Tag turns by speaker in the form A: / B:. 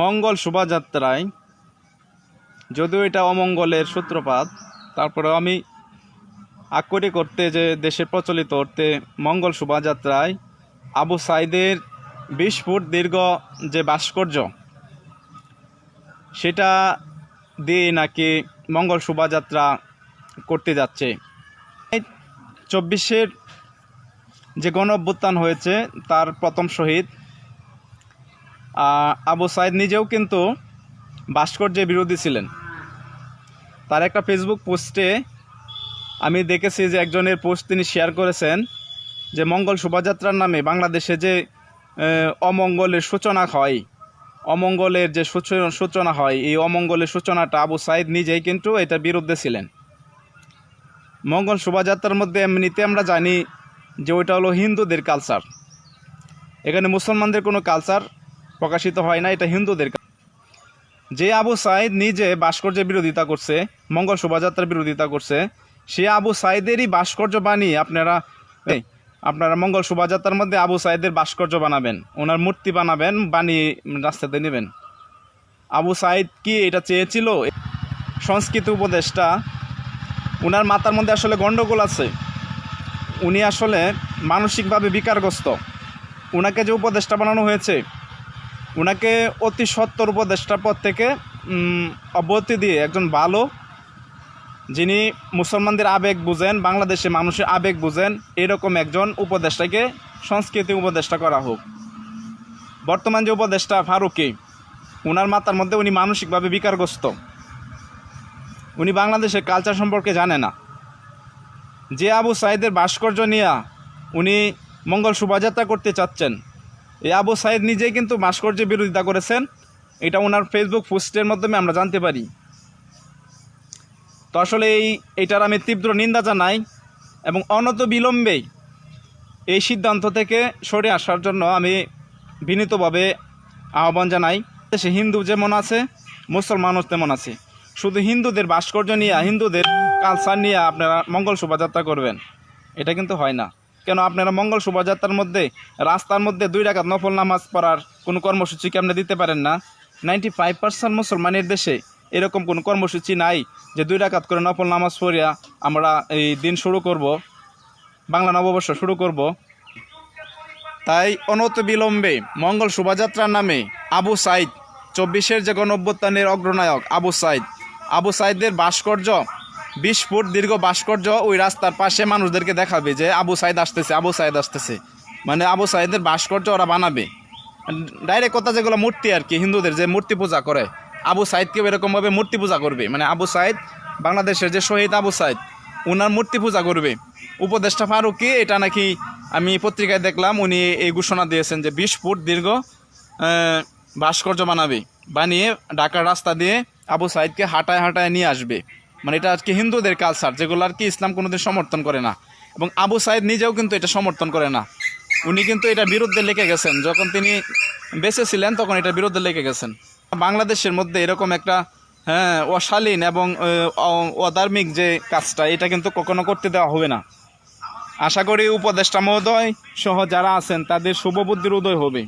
A: মঙ্গল শোভাযাত্রায়, যদিও এটা অমঙ্গলের সূত্রপাত তারপরে আমি আক্ষরিক করতে যে দেশে প্রচলিত করতে মঙ্গল শোভাযাত্রায় আবু সাইদের বিশ ফুট দীর্ঘ যে ভাস্কর্য, সেটা দিয়ে নাকি মঙ্গল শোভাযাত্রা করতে যাচ্ছে। চব্বিশের যে গণ হয়েছে, তার প্রথম শহীদ আবু সাইদ নিজেও কিন্তু ভাস্কর্যের বিরোধী ছিলেন। তার একটা ফেসবুক পোস্টে আমি দেখেছি যে একজনের পোস্ট তিনি শেয়ার করেছেন যে মঙ্গল শোভাযাত্রার নামে বাংলাদেশে যে অমঙ্গলের সূচনা হয়, অমঙ্গলের যে সূচ- সূচনা হয়, এই অমঙ্গলের সূচনাটা আবু সাইদ নিজেই কিন্তু এটার বিরুদ্ধে ছিলেন। মঙ্গল শোভাযাত্রার মধ্যে এমনিতে আমরা জানি যে ওইটা হলো হিন্দুদের কালচার এখানে মুসলমানদের কোনো কালচার প্রকাশিত হয় না, এটা হিন্দুদের যে আবু সাইদ নিজে ভাস্কর্যের বিরোধিতা করছে, মঙ্গল শোভাযাত্রার বিরোধিতা করছে, সে আবু সাইদেরই ভাস্কর্য বানিয়ে আপনারা আপনারা মঙ্গল শোভাযাত্রার মধ্যে আবু সাইদের ভাস্কর্য বানাবেন, ওনার মূর্তি বানাবেন, বানিয়ে রাস্তাতে নেবেন। আবু সাইদ কি এটা চেয়েছিল? সংস্কৃতি উপদেশটা ওনার মাথার মধ্যে আসলে গণ্ডগোল আছে। উনি আসলে মানসিকভাবে বিকারগ্রস্ত। ওনাকে যে উপদেশটা বানানো হয়েছে ওনাকে অতি সত্তর উপদেষ্টা পদ থেকে অব্যাহতি দিয়ে একজন ভালো, যিনি মুসলমানদের আবেগ বুঝেন বাংলাদেশে মানুষের আবেগ বুঝেন, এরকম একজন উপদেষ্টাকে সংস্কৃতি উপদেষ্টা করা হোক। বর্তমান যে উপদেষ্টা ফারুকি ওনার মাতার মধ্যে উনি মানসিকভাবে বিকারগ্রস্ত। উনি বাংলাদেশের কালচার সম্পর্কে জানে না। যে আবু সাইদের ভাস্কর্য নিয়ে উনি মঙ্গল শোভাযাত্রা করতে চাচ্ছেন এই আবু সাইদ নিজেই কিন্তু ভাস্কর্যের বিরোধিতা করেছেন। এটা ওনার ফেসবুক পোস্টের মাধ্যমে আমরা জানতে পারি। তো আসলে এই এটার আমি তীব্র নিন্দা জানাই এবং অনত বিলম্বেই এই সিদ্ধান্ত থেকে সরে আসার জন্য আমি বিনীতভাবে আহ্বান জানাই। দেশে হিন্দু যেমন আছে মুসলমানও তেমন আছে। শুধু হিন্দুদের ভাস্কর্য নিয়ে, হিন্দুদের কালচার নিয়ে আপনারা মঙ্গল শোভাযাত্রা করবেন। এটা কিন্তু হয় না। কেন আপনারা মঙ্গল শোভাযাত্রার মধ্যে, রাস্তার মধ্যে দুই রাকাত নফল নামাজ পড়ার কোনো কর্মসূচি কি আপনি দিতে পারেন না? নাইনটি ফাইভ পার্সেন্ট মুসলমানের দেশে এরকম কোনো কর্মসূচি নাই যে দুই রাকাত করে নফল নামাজ পড়িয়া আমরা এই দিন শুরু করব, বাংলা নববর্ষ শুরু করব। তাই অনত বিলম্বে মঙ্গল শোভাযাত্রার নামে আবু সাইদ, চব্বিশের যে গণঅভ্যুত্থানের অগ্রনায়ক আবু সাইদ, আবু সাইদের ভাস্কর্য বিশ ফুট দীর্ঘ ভাস্কর্য ওই রাস্তার পাশে মানুষদেরকে দেখাবে যে আবু সাইদ আসতেছে, আবু সাইদ আসতেছে। মানে আবু সাইদের ভাস্কর্য ওরা বানাবে। ডাইরেক্ট কথা যেগুলো মূর্তি আর কি, হিন্দুদের যে মূর্তি পূজা করে, আবু সাইদকেও এরকমভাবে মূর্তি পূজা করবে। মানে আবু সাইদ, বাংলাদেশের যে শহীদ আবু সাইদ ওনার মূর্তি পূজা করবে। উপদেষ্টা ফারুকি, এটা নাকি আমি পত্রিকায় দেখলাম, উনি এই ঘোষণা দিয়েছেন যে বিশ ফুট দীর্ঘ ভাস্কর্য বানাবে। বানিয়ে ঢাকার রাস্তা দিয়ে আবু সাইদকে হাঁটায় হাঁটায় নিয়ে আসবে। মানে এটা আজকে হিন্দুদের কালচার যেগুলো আর কি ইসলাম কোনোদিন সমর্থন করে না। এবং আবু সাইদ নিজেও কিন্তু এটা সমর্থন করে না। উনি কিন্তু এটার বিরুদ্ধে লিখে গেছেন। যখন তিনি বেঁচে ছিলেন তখন এটা বিরুদ্ধে লিখে গেছেন। বাংলাদেশের মধ্যে এরকম একটা হ্যাঁ অশালীন এবং অধার্মিক যে কাজটা, এটা কিন্তু কখনো করতে দেওয়া হবে না। আশা করি উপদেষ্টা মহোদয় সহ যারা আছেন, তাদের শুভবুদ্ধির উদয় হবে।